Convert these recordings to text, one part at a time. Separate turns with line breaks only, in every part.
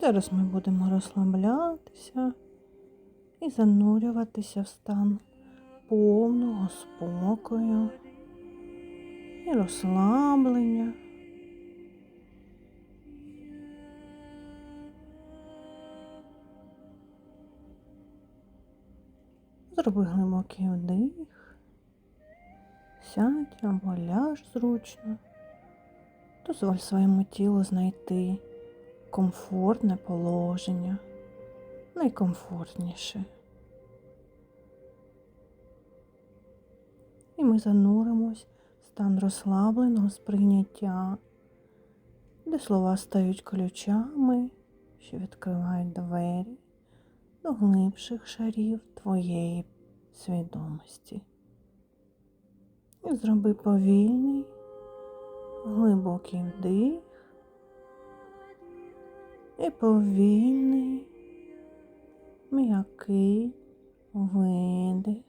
Зараз ми будемо розслаблятися і занурюватися в стан повного спокою і розслаблення. Зроби глибокий вдих, сядь або ляж зручно, дозволь своєму тілу знайти комфортне положення, найкомфортніше. І ми зануримось в стан розслабленого сприйняття, де слова стають ключами, що відкривають двері до глибших шарів твоєї свідомості. І зроби повільний, глибокий вдих і повільний, м'який видих.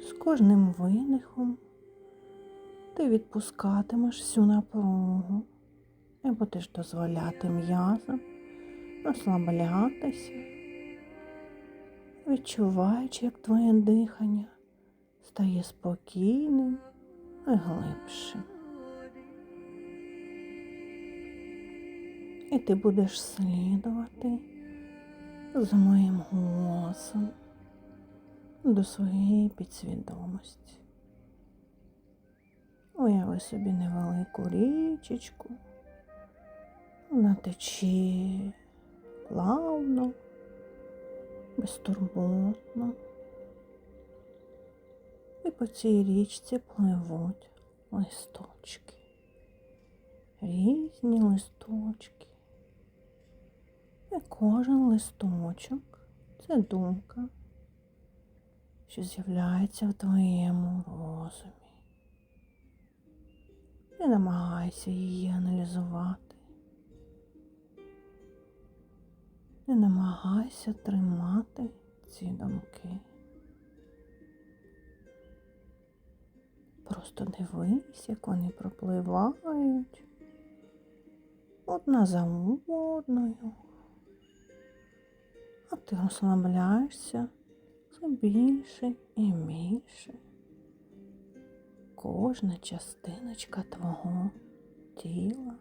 З кожним видихом ти відпускатимеш всю напругу і будеш дозволяти м'язам розслаблятися, відчуваючи, як твоє дихання стає спокійним і глибшим. І ти будеш слідувати за моїм голосом до своєї підсвідомості. Уяви собі невелику річечку, вона тече плавно, безтурботно. І по цій річці пливуть листочки, різні листочки. І кожен листочок це думка, що з'являється в твоєму розумі. Не намагайся її аналізувати. Не намагайся тримати ці думки. Просто дивись, як вони пропливають одна за одною, а ти розслабляєшся все більше і більше. Кожна частиночка твого тіла,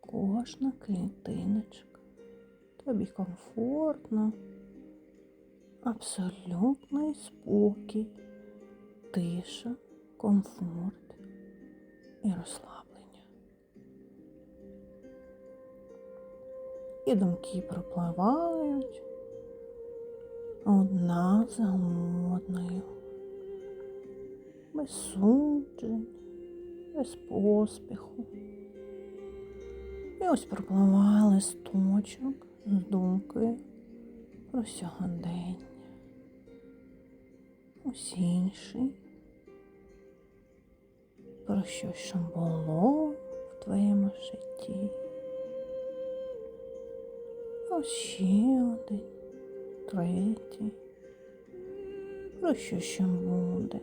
кожна клітиночка. Тобі комфортно, абсолютний спокій, тиша, комфорт і розслаблення. І думки пропливають одна за одною, без суджень, без поспіху. І ось пропливає листочок з думкою про сьогодення. Ось інший про щось, що було в твоєму житті. Ще один, третій, про що ще буде.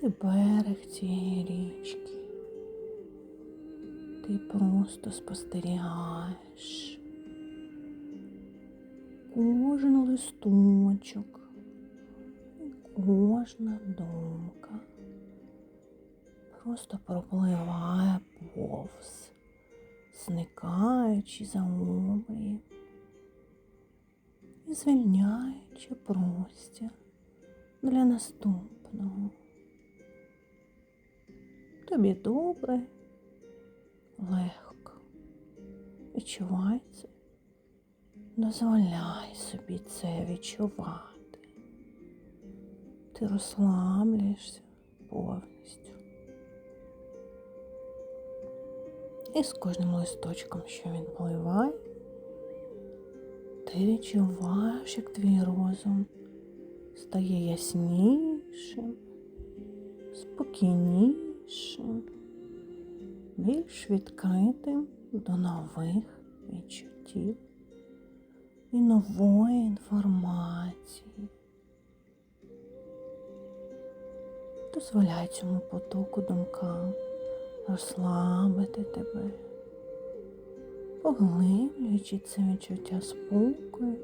Ти берег цієї річки. Ти просто спостерігаєш кожен листочок, кожна думка просто пропливає повз, зникаючи за обрії і звільняючи простір для наступного. Тобі добре легко. Відчувай це. Дозволяй собі це відчувати. Ти розслаблюєшся повністю. І з кожним листочком, що відпливає, ти відчуваєш, як твій розум стає яснішим, спокійнішим більш відкритим до нових відчуттів і нової інформації. Дозволяй цьому потоку думкам розслабити тебе, поглиблюючи це відчуття спокою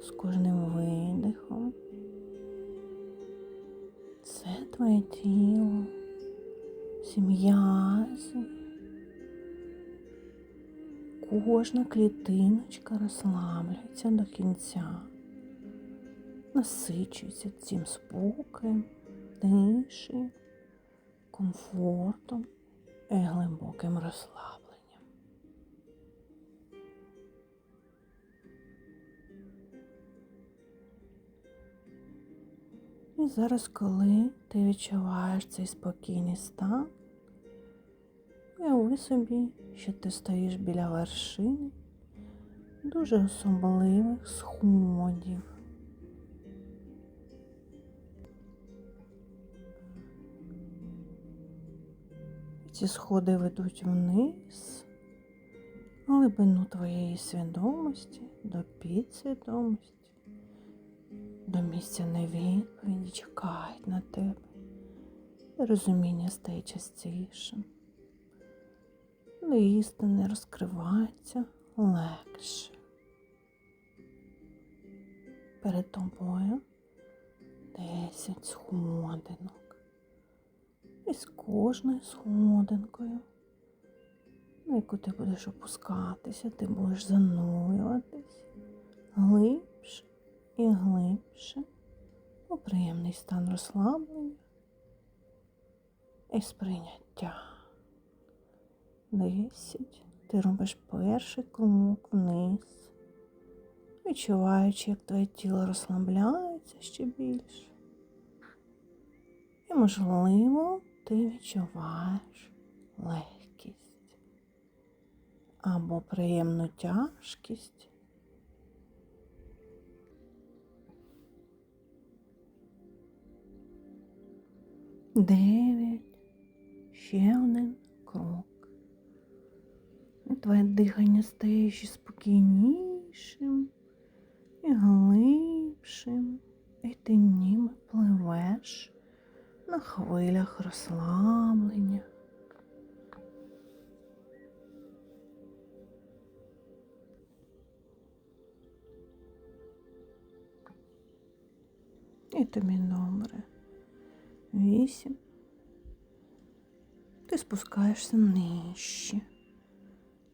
з кожним видихом. Це твоє тіло, всі м'язи. Кожна клітиночка розслаблюється до кінця, насичується цим спокоєм, тишею, комфортом і глибоким розслабленням. І зараз, коли ти відчуваєш цей спокійний стан, уяви собі, що ти стоїш біля вершини дуже особливих сходів. Ці сходи ведуть вниз, глибину твоєї свідомості, до підсвідомості, до місця невідповіді чекають на тебе. І розуміння стає частішим. До істини розкривається легше. Перед тобою десять сходинок. І з кожною сходинкою, на яку ти будеш опускатися, ти будеш занурюватись глибше і глибше у приємний стан розслаблення і сприйняття. Десять. Ти робиш перший крок вниз, відчуваючи, як твоє тіло розслабляється ще більше. І, можливо, ти відчуваєш легкість або приємну тяжкість. Дев'ять. Ще один крок. Твоє дихання стає ще спокійнішим і глибшим. І ти ніби пливеш на хвилях розслаблення. І тобі добре. Вісім. Ти спускаєшся нижче,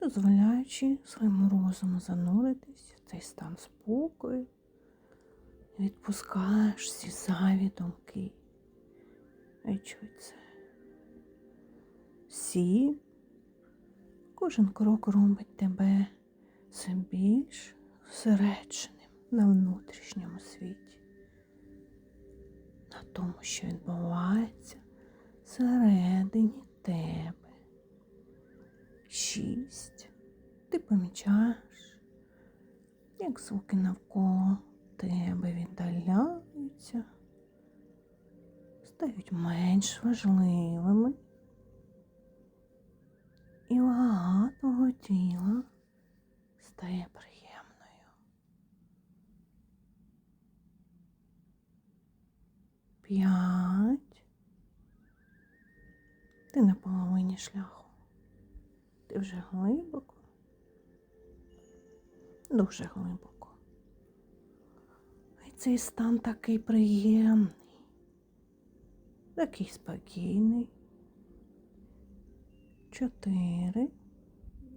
дозволяючи своєму розуму зануритись в цей стан спокою. Відпускаєш всі зайві думки. Це. Всі, кожен крок робить тебе все більш зосередженим на внутрішньому світі, на тому, що відбувається всередині тебе. Шість. Ти помічаєш, як звуки навколо тебе віддаляються стають менш важливими. І вага твого тіла стає приємною. П'ять. Ти на половині шляху. Ти вже глибоко, дуже глибоко. І цей стан такий приємний такий спокійний. Чотири.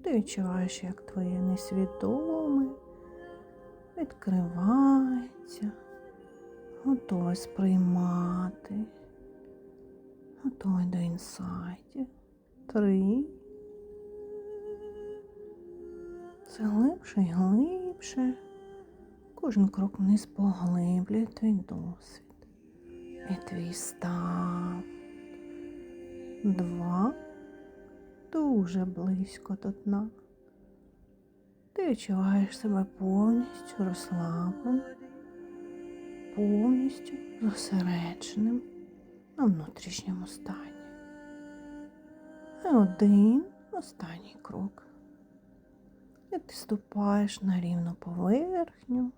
Ти відчуваєш, як твоє несвідоме відкривається, готове сприймати, готове до інсайтів. Три. Це глибше і глибше. Кожен крок вниз поглиблює твій досвід. І твій стан. Два. Дуже близько до дна. Ти відчуваєш себе повністю розслабленим, повністю зосередженим на внутрішньому стані. І один останній крок. І ти ступаєш на рівну поверхню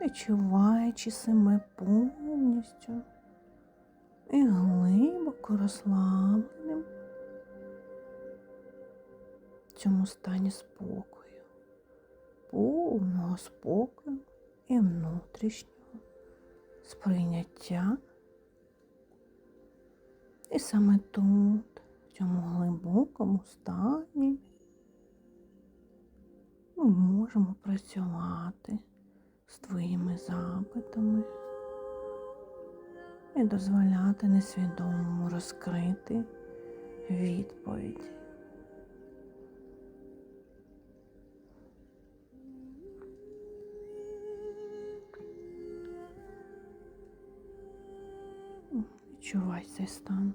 відчуваючи себе повністю і глибоко розслабленим в цьому стані спокою, повного спокою і внутрішнього сприйняття. І саме тут, в цьому глибокому стані, ми можемо працювати з твоїми запитами і дозволяти несвідомому розкрити відповідь. Відчувай цей стан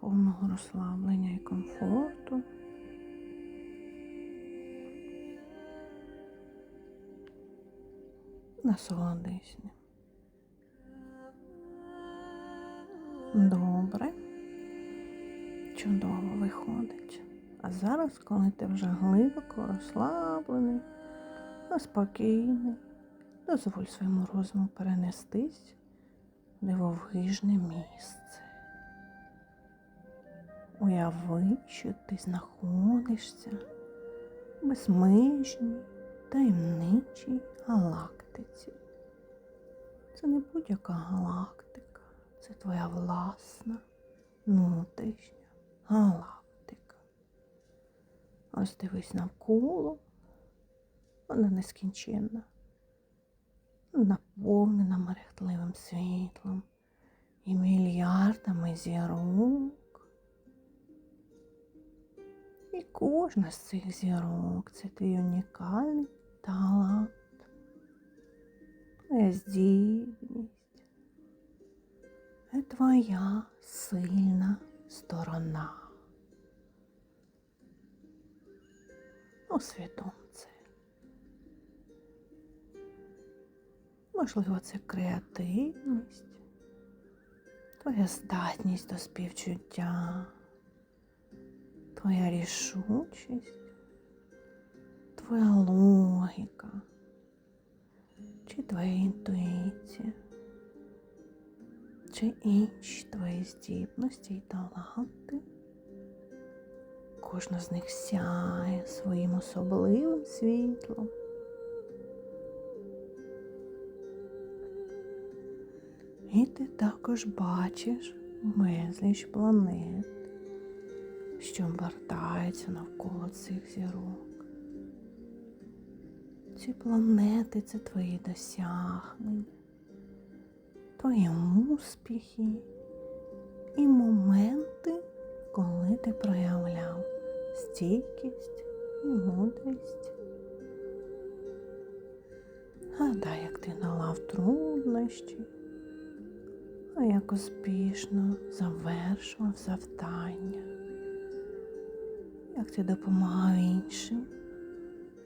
повного розслаблення і комфорту. Насолодись ним. Добре. Чудово виходить. А зараз, коли ти вже глибоко розслаблений, спокійний, дозволь своєму розуму перенестись в дивовижне місце. Уяви, що ти знаходишся безмежній, таємничій галактиці. Це не будь-яка галактика, це твоя власна внутрішня галактика. Ось дивись навколо, вона нескінченна, наповнена мерехтливим світлом і мільярдами зірок. І кожна з цих зірок це твій унікальний талант, здібність, це твоя сильна сторона. Усвідом це. Можливо, це креативність, твоя здатність до співчуття. Твоя рішучість, твоя логіка, чи твоя інтуїція, чи інші твої здібності і таланти. Кожна з них сяє своїм особливим світлом. І ти також бачиш безліч планет що обертаються навколо цих зірок. Ці планети це твої досягнення, твої успіхи і моменти, коли ти проявляв стійкість і мудрість. Гадай, як ти долав труднощі, а як успішно завершував завдання як ти допомагав іншим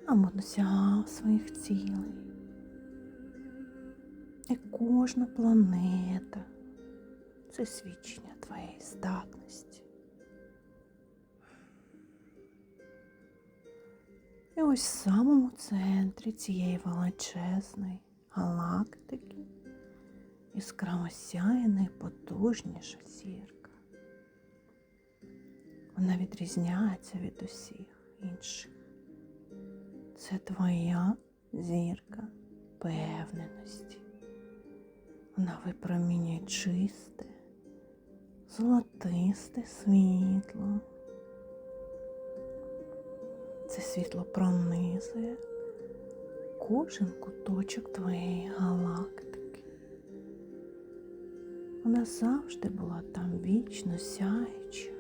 або досягав своїх цілей. І кожна планета це свідчення твоєї здатності. І ось в самому центрі цієї величезної галактики яскраво сяє найпотужніша зірка. Вона відрізняється від усіх інших. Це твоя зірка певненості. Вона випромінює чисте, золотисте світло. Це світло пронизує кожен куточок твоєї галактики. Вона завжди була там вічно сяюча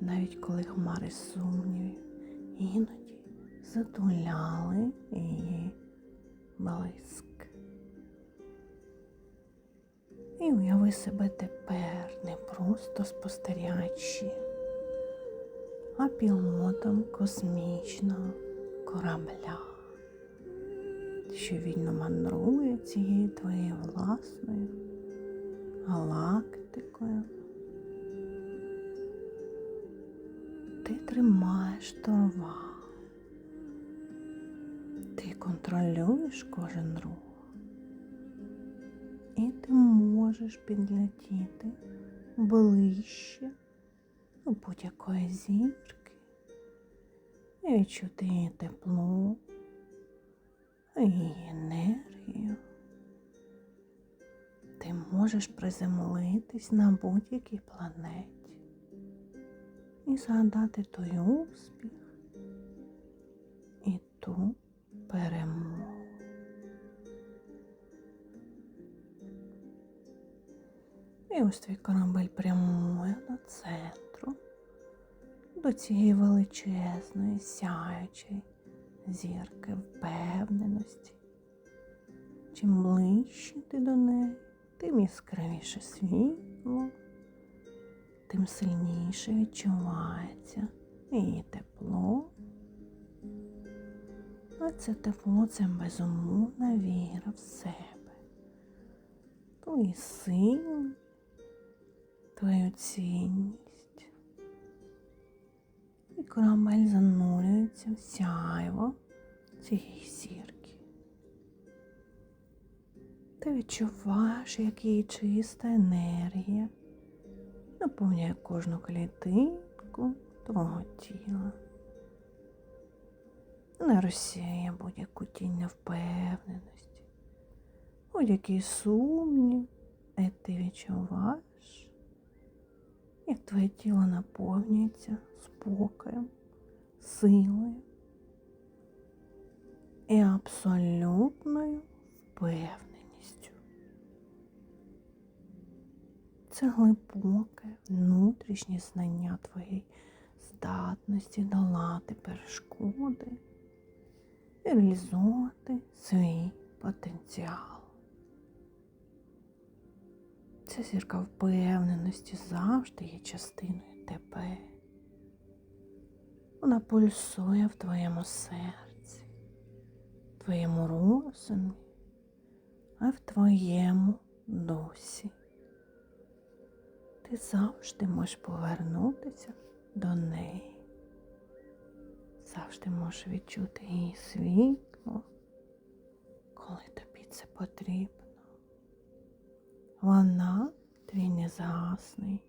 навіть коли хмари сумнівів іноді затуляли її блиск. І уяви себе тепер не просто спостерігачі, а пілотом космічного корабля, що вільно мандрує цією твоєю власною галактикою. ти тримаєш штурвал. Контролюєш кожен рух. І ти можеш підлетіти ближче до будь-якої зірки і відчути її тепло, її енергію. Ти можеш приземлитись на будь-якій планеті і згадати той успіх і ту перемогу. І ось твій корабель прямує до центру, до цієї величезної, сяючої зірки впевненості. Чим ближче ти до неї, тим яскравіше світло, тим сильніше відчувається її тепло. Це тепло це безумовна віра в себе, твої сили, твою цінність. І корабель занурюється в сяйво цієї зірки. Ти відчуваєш, як її чиста енергія наповнює кожну клітинку твого тіла. Не розсіяє будь-яку тінь невпевненості, будь-який сумнів, і ти відчуваєш, як твоє тіло наповнюється спокоєм, силою і абсолютною впевненістю. Це глибоке внутрішнє знання твоєї здатності долати перешкоди і реалізовувати свій потенціал. Ця зірка впевненості завжди є частиною тебе. Вона пульсує в твоєму серці, в твоєму розумі, а в твоєму дусі. Ти завжди можеш повернутися до неї. Завжди можеш відчути її світло, коли тобі це потрібно. Вона твій незгасний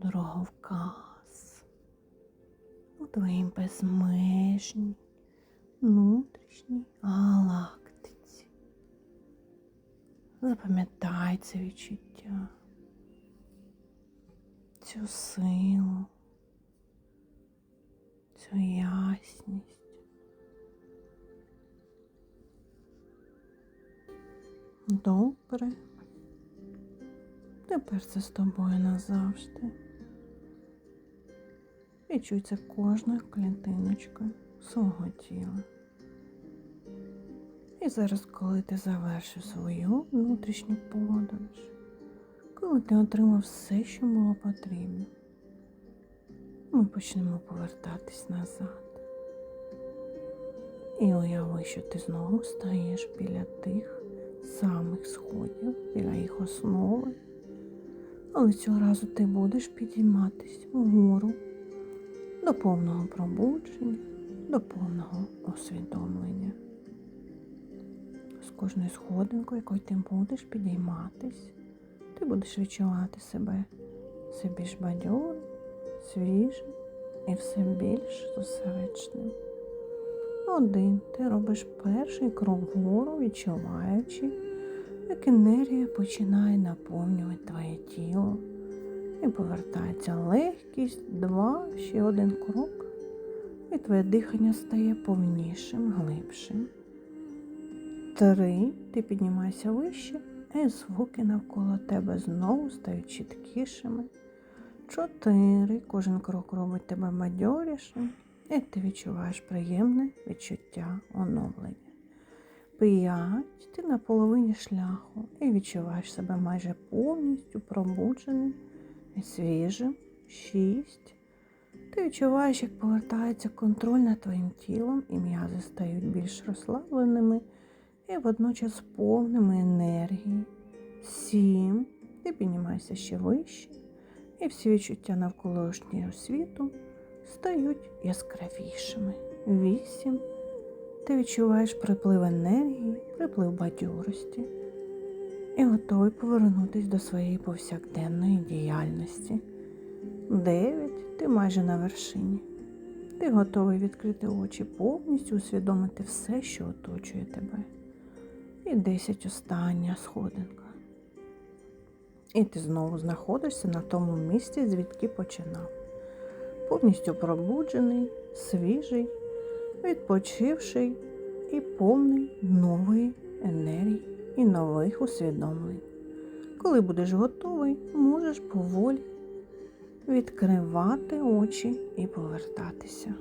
дороговказ у твоїй безмежній внутрішній галактиці. Запам'ятай це відчуття, цю силу, цю ясність. Добре. Тепер це з тобою назавжди. Відчуй це кожною клітиночкою свого тіла. І зараз, коли ти завершив свою внутрішню подорож, коли ти отримав все, що було потрібно, ми почнемо повертатись назад. І уяви, що ти знову стаєш біля тих самих сходів, біля їх основи. Але цього разу ти будеш підійматись вгору до повного пробудження, до повного усвідомлення. З кожною сходинкою, якою ти будеш підійматись, ти будеш відчувати себе все більш бадьорим, свіжим і все більш зосередженим. Один ти робиш перший крок вгору, відчуваючи, як енергія починає наповнювати твоє тіло і повертається легкість, два, ще один крок, і твоє дихання стає повнішим, глибшим. Три, ти піднімаєшся вище, і звуки навколо тебе знову стають чіткішими. Чотири, кожен крок робить тебе бадьорішим, і ти відчуваєш приємне відчуття оновлення. П'ять, ти на половині шляху і відчуваєш себе майже повністю пробудженим і свіжим. Шість. Ти відчуваєш, як повертається контроль над твоїм тілом, і м'язи стають більш розслабленими і водночас повними енергії. Сім. Ти піднімаєшся ще вище, і всі відчуття навколишнього світу стають яскравішими. Вісім. Ти відчуваєш приплив енергії, приплив бадьорості. і готовий повернутися до своєї повсякденної діяльності. Дев'ять ти майже на вершині. Ти готовий відкрити очі, повністю усвідомити все, що оточує тебе. І десять остання сходинка. І ти знову знаходишся на тому місці, звідки починав. Повністю пробуджений, свіжий, відпочивший і повний нової енергії і нових усвідомлень. Коли будеш готовий, можеш поволі відкривати очі і повертатися.